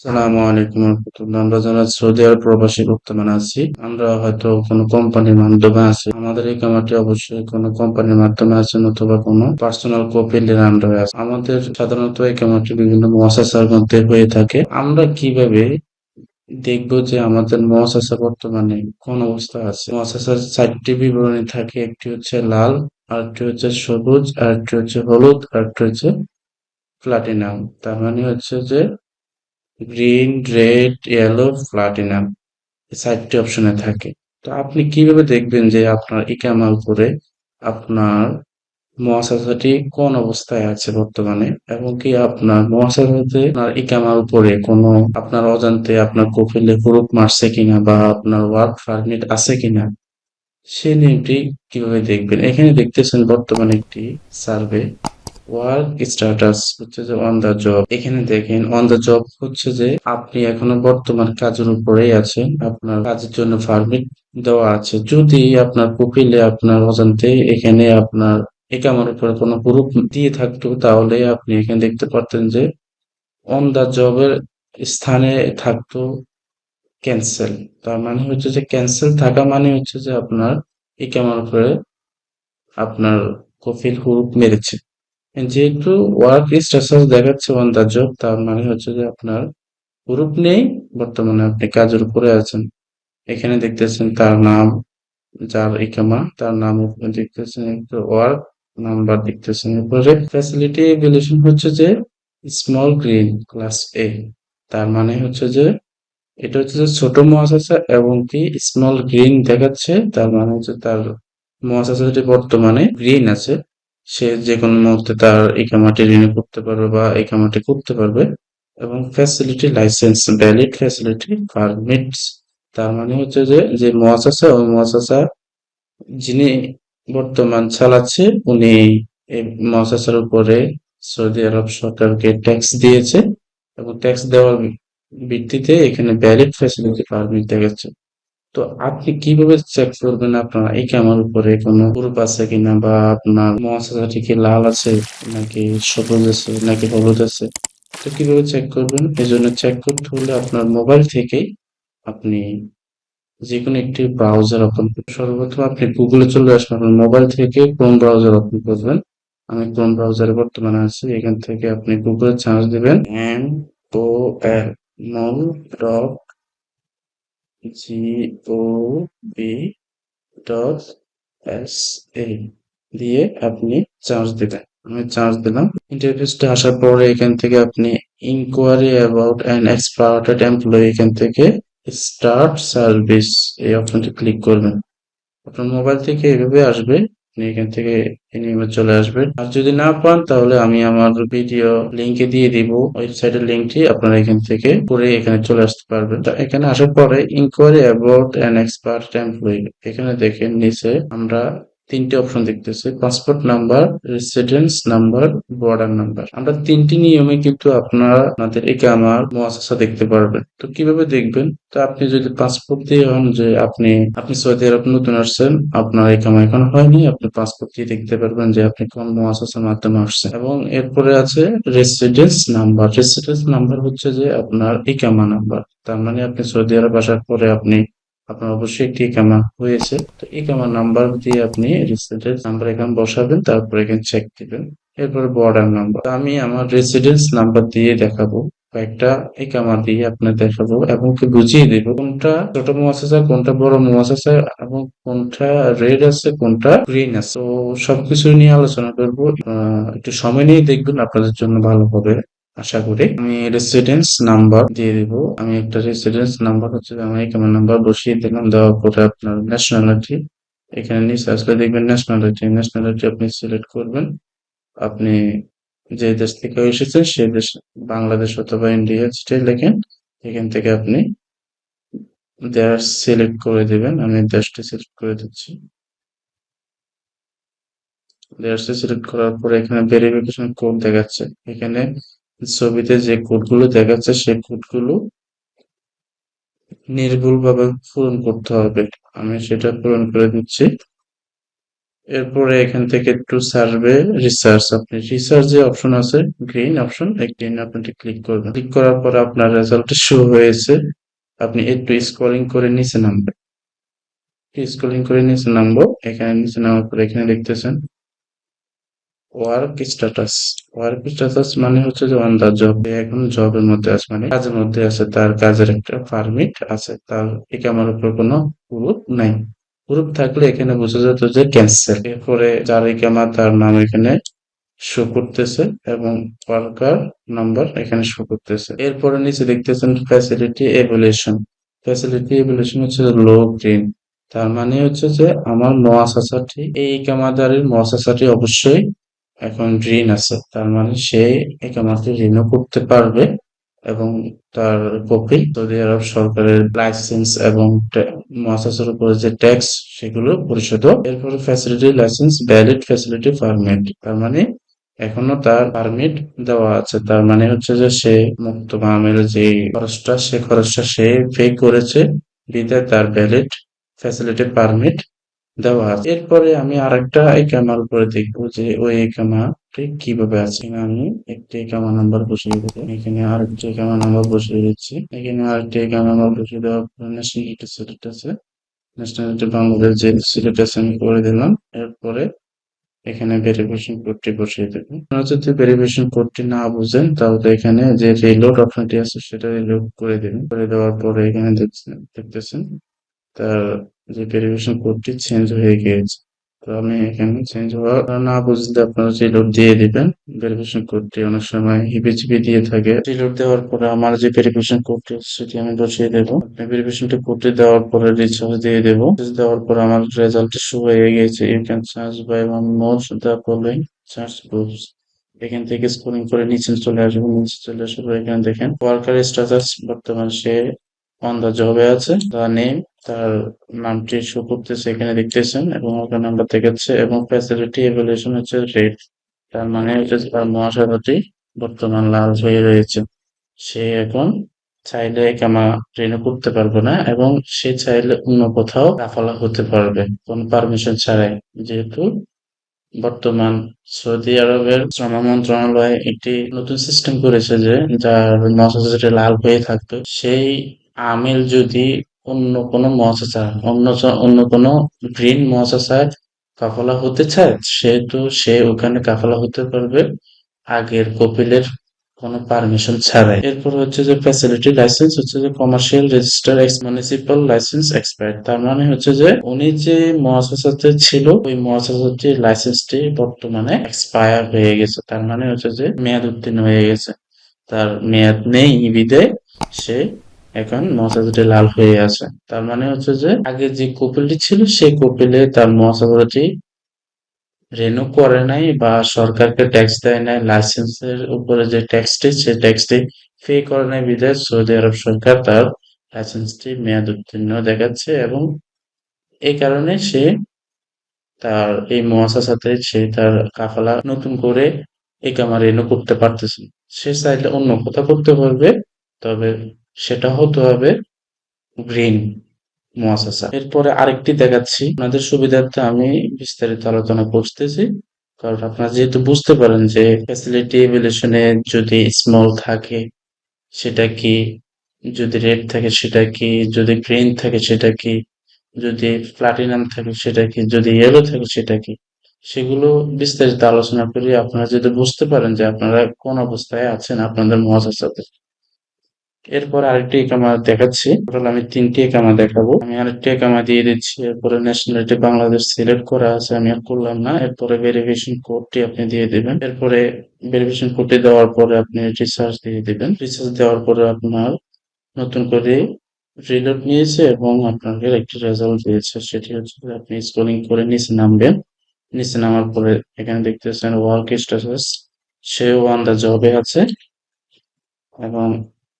সালামু আলাইকুম আমরা যারা সৌদি আরব প্রবাসী বর্তমানে আছি, আমরা হয়তো কোনো কোম্পানির মাধ্যমে আছি। আমাদের এই কামারটি অবশ্যই কোনো কোম্পানির মাধ্যমে আছে অথবা কোনো পার্সোনাল কোপিলের আন্ডারে আছে। আমাদের সাধারণত এই কামারটি বিভিন্ন মহাসাসার মধ্যে হয়ে থাকে। আমরা কীভাবে দেখব যে আমাদের মহাসাসা বর্তমানে কোন অবস্থা আছে? মহাসাসার চারটি বিবরণী থাকে। একটি হচ্ছে লাল, আরেকটি হচ্ছে সবুজ, আরেকটি হচ্ছে হলুদ, আরেকটি হচ্ছে প্লাটিনাম তার মানে হচ্ছে যে গ্রিন রেড ইয়েলো প্লাটিনাম চারটি অপশনে থাকে। তো আপনি কীভাবে দেখবেন যে আপনার ইকামা উপরে আপনার মহাসাসাটি কোন অবস্থায় আছে বর্তমানে এবং কি আপনার মহাসাসাতে আপনার ইকামার উপরে কোনো আপনার অজান্তে আপনার কফিলে হুরুপ মারছে কিনা বা আপনার ওয়ার্ক পারমিট আছে কিনা, সে নিয়মটি কীভাবে দেখবেন? এখানে দেখতেছেন বর্তমানে একটি সার্ভে ওয়ার্ক স্ট্যাটাস হচ্ছে যে অন দ্য জব এখানে দেখেন অন দ্য জব হচ্ছে যে আপনি এখনও বর্তমান কাজের উপরেই আছেন, আপনার কাজের জন্য পারমিট দেওয়া আছে। যদি আপনার প্রোফাইলে আপনার অজান্তে এখানে আপনার একামার উপরে কোনো গ্রুপ দিয়ে থাকতো, তাহলে আপনি এখানে দেখতে পারতেন যে অন দ্য জবের স্থানে থাকতো ক্যান্সেল তার মানে হচ্ছে যে ক্যান্সেল থাকা মানে হচ্ছে যে আপনার একামার উপরে আপনার কফিল হুরুপ মেরেছে। যেহেতু ওয়ার্ক স্ট্যাটাস দেখাচ্ছে অন জব তার মানে হচ্ছে যে আপনার গ্রুপ নেই, বর্তমানে আপনি কাজের উপরে আছেন। এখানে দেখতেছেন তার নাম, যার ইকামা, তার নাম দেখতেছেন একটু ওয়ার্ক নাম্বার দেখতেছেন এরপরে ফ্যাসিলিটি ভ্যালুয়েশন হচ্ছে যে স্মল গ্রিন ক্লাস এ তার মানে হচ্ছে যে এটা হচ্ছে যে ছোট মহাশাসা এবং কি স্মল গ্রিন দেখাচ্ছে, তার মানে হচ্ছে তার মহাশাসাটি বর্তমানে গ্রিন আছে। সে যে কোনো মুহূর্তে তার ইকামাটি রিনিউ করতে পারবে বা ইকামাটি করতে পারবে এবং facility license valid facility permits তার মানে হচ্ছে যে যে মহাশাসা, ওই মহাশাসা যিনি বর্তমান চালাচ্ছে, উনি এই মহাশাসার উপরে সৌদি আরব সরকারকে ট্যাক্স দিয়েছে এবং ট্যাক্স দেওয়ার ভিত্তিতে এখানে ভ্যালিড ফ্যাসিলিটি পারমিট দেখাচ্ছে। তো আপনি কীভাবে চেক করবেন আপনার এই ক্যামের উপরে? কোনো গ্রুপ আছে কিনা বা আপনার মহাসাসাটি কি লাল আছে, নাকি সবুজ আছে, নাকি হলুদ আছে? তো কীভাবে চেক করবেন? এই জন্য চেক করতে হলে আপনার মোবাইল থেকেই আপনি যে কোনো একটি ব্রাউজার ওপেন করবেন সর্বপ্রথম আপনি গুগলে চলে আসবেন আপনার মোবাইল থেকে ক্রোম ব্রাউজার ওপেন করবেন। আমি ক্রোম ব্রাউজারে বর্তমানে আছি, এখান থেকে আপনি গুগলে চার্জ দিবেন M O L mol dot G O V dot S A দিয়ে আপনি চার্জ দিবেন। আমি চার্জ দিলাম। ইন্টারফেসটা আসার পরে এখান থেকে আপনি inquiry about an expatriate employee এখান থেকে স্টার্ট সার্ভিস এই অপশনটি ক্লিক করবেন। আপনার মোবাইল থেকে এভাবে আসবে। আপনি এখান থেকে এনিমেল চলে আসবেন। আর যদি না পান, তাহলে আমি আমার ভিডিও লিঙ্কে দিয়ে দিব। ওয়েবসাইট ওয়েবসাইটের লিঙ্কটি আপনারা এখান থেকে পরে এখানে চলে আসতে পারবেন। তো এখানে আসার পরে inquiry about an expert employee এখানে দেখেন নিচে আমরা তিনটে অপশন দেখতেছি। Passport number residence number border number আমরা তিনটি নিয়মে কিন্তু আপনারা আপনাদের একে আমার মহাশাসা দেখতে পারবেন। তো কীভাবে দেখবেন? তো আপনি যদি পাসপোর্ট দিয়ে হন যে আপনি আপনি সৌদি আরব নতুন আসছেন, আপনার একামা এখন হয়নি, আপনি পাসপোর্ট দিয়ে দেখতে পারবেন যে আপনি কোন মহাশাসার মাধ্যমে আসছেন। এবং এরপরে আছে রেসিডেন্স নাম্বার রেসিডেন্স নাম্বার হচ্ছে যে আপনার ইকামা নাম্বার তার মানে আপনি সৌদি আরব আসার পরে আপনি আপনার অবশ্যই একটি ইকামা হয়েছে। তো ইকামা নাম্বার দিয়ে আপনি রেসিডেন্স নাম্বার এখানে বসাবেন, তারপর এখানে চেক দিবেন। এরপর বর্ডার নাম্বার আমি আমার রেসিডেন্স নাম্বার দিয়ে দেখাবো, কয়েকটা ইকামা দিয়ে আপনার দেখাবো এবং কি বুঝিয়ে দেব কোনটা ছোট মুয়াসাসা কোনটা বড় মুয়াসাসা এবং কোনটা রেড আছে, কোনটা গ্রিন আছে। তো সবকিছু নিয়ে আলোচনা করব। একটু সময় নিয়ে দেখবেন, আপনাদের জন্য ভালো হবে। আশা করি। আমি রেসিডেন্স নাম্বার দিয়ে দিব। আমি একটা রেসিডেন্স নাম্বার হচ্ছে আমার এখানে নাম্বার বসিয়ে দিলাম। দেওয়ার পরে আপনার ন্যাশনালিটি এখানে নিচে আসলে দেখবেন ন্যাশনালিটি ন্যাশনালিটি আপনি সিলেক্ট করবেন। আপনি যে দেশ থেকে এসেছেন সেই দেশ বাংলাদেশ অথবা ইন্ডিয়া যেটাই লেখেন, এখান থেকে আপনি দেশ সিলেক্ট করে দিবেন। আমি দেশটি সিলেক্ট করে দিচ্ছি। দেশটি সিলেক্ট করার পরে এখানে ভেরিফিকেশন কোড দেখাচ্ছে। এখানে ছবিতে যে কোডগুলো দেখাচ্ছে, সেই কোডগুলো নির্ভুলভাবে পূরণ করতে হবে। আমি সেটা পূরণ করে দিচ্ছি। এরপরে এখান থেকে একটু সার্ভে রিসার্চ। আপনি রিসার্চ যে অপশন আছে, গ্রিন অপশন, এই গ্রিন অপশনটি ক্লিক করবেন। ক্লিক করার পর আপনার রেজাল্ট শো হয়েছে। আপনি একটু স্ক্রলিং করে নিচে নামবেন। স্ক্রলিং করে নিচে নামবো। এখানে নিচে নামার পর এখানে দেখতেছেন ওয়ার্ক স্ট্যাটাস ওয়ার্ক স্ট্যাটাস মানে হচ্ছে যে অন দা জব এখন জবের মধ্যে আছে মানে কাজের মধ্যে আছে, তার কাজের একটা পারমিট আছে, তার একামার উপর কোনো গ্রুপ নাই। গ্রুপ থাকলে এখানে বোঝা যেত যে ক্যান্সেল এরপরে যার একামা তার নাম এখানে শো করতেছে এবং ওয়ার্কার নাম্বার এখানে শো করতেছে। এরপরে নিচে দেখতেছেন ফ্যাসিলিটি এভুলেশন ফ্যাসিলিটি এভুলেশন হচ্ছে লো গ্রিন তার মানে হচ্ছে যে আমার মহাসাসাটি এই কামাদারের মহাসাসাটি অবশ্যই এখন ঋণ আছে, তার মানে সে একামাত্র ঋণও করতে পারবে এবং তার কপি সৌদি আরব সরকারের লাইসেন্স এবং মহাসাসের উপরে যে ট্যাক্স সেগুলো পরিশোধ এরপরে facility license valid facility permit তার মানে এখনও তার পারমিট দেওয়া আছে। তার মানে হচ্ছে যে সে মুক্ত মামের যে খরচটা, সে খরচটা সে পে করেছে বিদায় তার ভ্যালিড ফ্যাসিলিটি পারমিট দেওয়া আছে। এরপরে আমি আরেকটা একামার উপরে দেখব যে ওই একামাটি কীভাবে আছে আমি একটি একামা নাম্বার বসিয়ে দেবো। এখানে আরেকটি একামা নাম্বার বসিয়ে দিচ্ছি। এখানে আরেকটি একামা নাম্বার বসিয়ে দেওয়ার পর ন্যাশনালিটি সিলেক্ট আছে। ন্যাশনালিটি বাংলাদেশ যে সিলেক্ট আছে আমি করে দিলাম। এরপরে এখানে ভেরিফিকেশন কোডটি বসিয়ে দেবেন আপনারা যদি ভেরিফিকেশন কোডটি না বুঝেন, তাহলে এখানে যে রিলোড অপশনটি আছে সেটা রিলোড করে দিবেন। করে দেওয়ার পরে এখানে দেখছেন, দেখতেছেন, তার যে ভেরিফিকেশন কোডটি চেঞ্জ হয়ে গিয়েছে। তো আমি এখানে চেঞ্জ হওয়া না বুঝলে আপনারা রিলোড দিয়ে দিবেন ভেরিফিকেশন কোডটি অনেক সময় হিবিজিবি দিয়ে থাকে। রিলোড দেওয়ার পরে আমার যে ভেরিফিকেশন কোডটি সেটি আমি বসিয়ে দেবো। আপনি কোডটি দেওয়ার পরে রিচার্জ দিয়ে দেবো। দেওয়ার পরে আমার রেজাল্ট শো হয়ে গিয়েছে। You can charge by one more the following charge groups এখান থেকে স্ক্রলিং করে নিচে চলে আসব। নিচে চলে আসব এখানে দেখেন ওয়ার্কার স্ট্যাটাস বর্তমান সে অন দ্য জবে আছে। তার নেম তার নামটি শো করতেছে, এখানে দেখতেছেন এবং ওখানে নাম্বার দেখাচ্ছে, এবং ফ্যাসিলিটি এভ্যালুয়েশন হচ্ছে রেড তার মানে হচ্ছে তার মহাসাগরটি বর্তমান লাল হয়ে রয়েছে। সে এখন চাইলে কামা ট্রেনে করতে পারবে না, এবং সে চাইলে অন্য কোথাও কাফালা হতে পারবে, কোন পারমিশন ছাড়াই। যেহেতু বর্তমান সৌদি আরবের শ্রম মন্ত্রণালয় একটি নতুন সিস্টেম করেছে যে, যার মহাসাগরটি লাল হয়ে থাকবে, সেই আমিল যদি অন্য কোনো মহাশাসা অন্য অন্য কোনো গ্রিন মহাশাসায় কাফলা হতে চায়, সেহেতু সে ওখানে কাফলা হতে পারবে, আগের কপিলের কোনো পারমিশন ছাড়াই। এরপর হচ্ছে যে ফ্যাসিলিটি লাইসেন্স হচ্ছে যে commercial register ex municipal license expire তার মানে হচ্ছে যে উনি যে মহাশাসাতে ছিল, ওই মহাশাসাটির লাইসেন্সটি বর্তমানে এক্সপায়ার হয়ে গেছে। তার মানে হচ্ছে যে মেয়াদ উত্তীর্ণ হয়ে গেছে। তার মেয়াদ নেই বিদে সে এখন মহাসাগরটি লাল হয়ে আছে। তার মানে হচ্ছে যে, আগে যে কপিলটি ছিল, সেই কপিলে তার মহাসাগরটি রেনু করে নাই বা সরকারকে ট্যাক্স দেয় নাই লাইসেন্সের উপরে যে ট্যাক্সটি সেই ট্যাক্সটি পে করে নাই বিদায় সৌদি আরব সরকার তার লাইসেন্সটি মেয়াদ উত্তীর্ণ দেখাচ্ছে এবং এই কারণে সে তার এই মহাসার সাথে সে তার কাফালা নতুন করে একামা রেনু করতে পারতেছে সে চাইলে অন্য কোথাও করতে পারবে, তবে সেটা হতে হবে গ্রিন মুয়াসাসা এরপরে আরেকটি দেখাচ্ছি। আপনাদের সুবিধার্থে আমি বিস্তারিত আলোচনা করতেছি। কারণ আপনারা যেহেতু বুঝতে পারেন যে ফ্যাসিলিটি এভলিউশনে যদি স্মল থাকে, সেটা কি? যদি রেড থাকে, সেটা কি? যদি গ্রিন থাকে, সেটা কি? যদি প্লাটিনাম থাকে, সেটা কি? যদি ইয়েলো থাকে, সেটা কি? সেগুলো বিস্তারিত আলোচনা করি আপনারা যদি বুঝতে পারেন যে আপনারা কোন অবস্থায় আছেন আপনাদের মহাসাসাতে। এরপর আরেকটি একামা দেখাচ্ছি। টোটাল আমি তিনটি একামা দেখাবো। আমি আরেকটি একামা দিয়ে দিচ্ছি। এরপরে ন্যাশনালিটি বাংলাদেশ সিলেক্ট করা আছে, আমি আর করলাম না। এরপরে ভেরিফিকেশন কোডটি আপনি দিয়ে দিবেন। এরপরে ভেরিফিকেশন কোডটি দেওয়ার পরে আপনি রিসার্চ দিয়ে দিবেন। রিসার্চ দেওয়ার পরে আপনার নতুন করে রিলোড নিয়েছে এবং আপনাকে একটি রেজাল্ট দিয়েছে। সেটি হচ্ছে আপনি স্ক্রলিং করে নিচে নামবেন। নিচে নামার পরে এখানে দেখতেছেন ওয়ার্ক স্ট্যাটাস সেও অন দ্য জবে আছে। এবং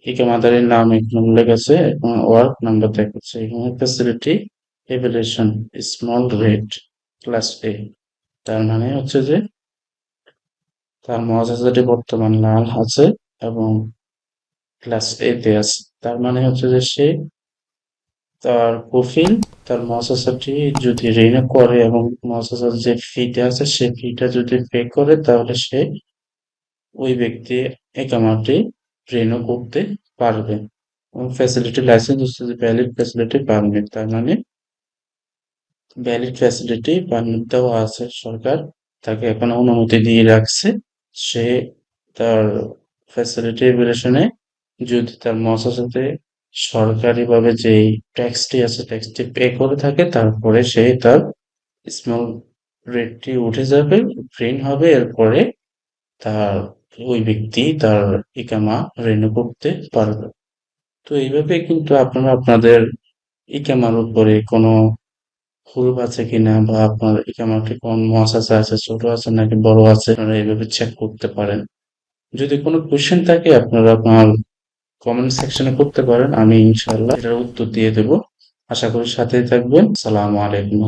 ঠিকাদারের নাম এখানে উল্লেখ আছে এবং ওয়ার্ক নাম্বার দেখাচ্ছে এখানে facility evaluation small rate class A তার মানে হচ্ছে যে তার মহাজাজাটি বর্তমান লাল আছে এবং ক্লাস এ তে আছে। তার মানে হচ্ছে যে সে তার কফিল তার মহাসাসাটি যদি রিনিউ করে এবং মহাসাসার যে ফিটা আছে, সে ফিটা যদি পে করে, তাহলে সে ওই ব্যক্তি একামাটি রিনিউ করতে পারবে ফ্যাসিলিটি লাইসেন্স হচ্ছে যে ভ্যালিড ফ্যাসিলিটি পারমিট তার মানে ভ্যালিড ফ্যাসিলিটি পারমিট দেওয়া আছে সরকার তাকে এখন অনুমতি দিয়ে রাখছে সে তার ফ্যাসিলিটি রিলেশনে যদি তার মহাসাসাতে সরকারিভাবে যেই ট্যাক্সটি আছে ট্যাক্সটি পে করে থাকে তারপরে সে তার স্মল রেটটি উঠে যাবে গ্রিন হবে এরপরে তার ওই ব্যক্তি তার ইকামা রিনিউ করতে পারবে। তো এইভাবে কিন্তু আপনারা আপনাদের ইকামার উপরে কোনো হুরুপ আছে কিনা বা আপনার ইকামাটি কোন মহাসাসা আছে ছোট আছে নাকি বড় আছে, আপনারা এইভাবে চেক করতে পারেন। যদি কোনো কোয়েশ্চেন থাকে, আপনারা আপনার কমেন্ট সেকশনে করতে পারেন, আমি ইনশাল্লাহ এটার উত্তর দিয়ে দেব। আশা করি সাথেই থাকবেন। সালামু আলাইকুম।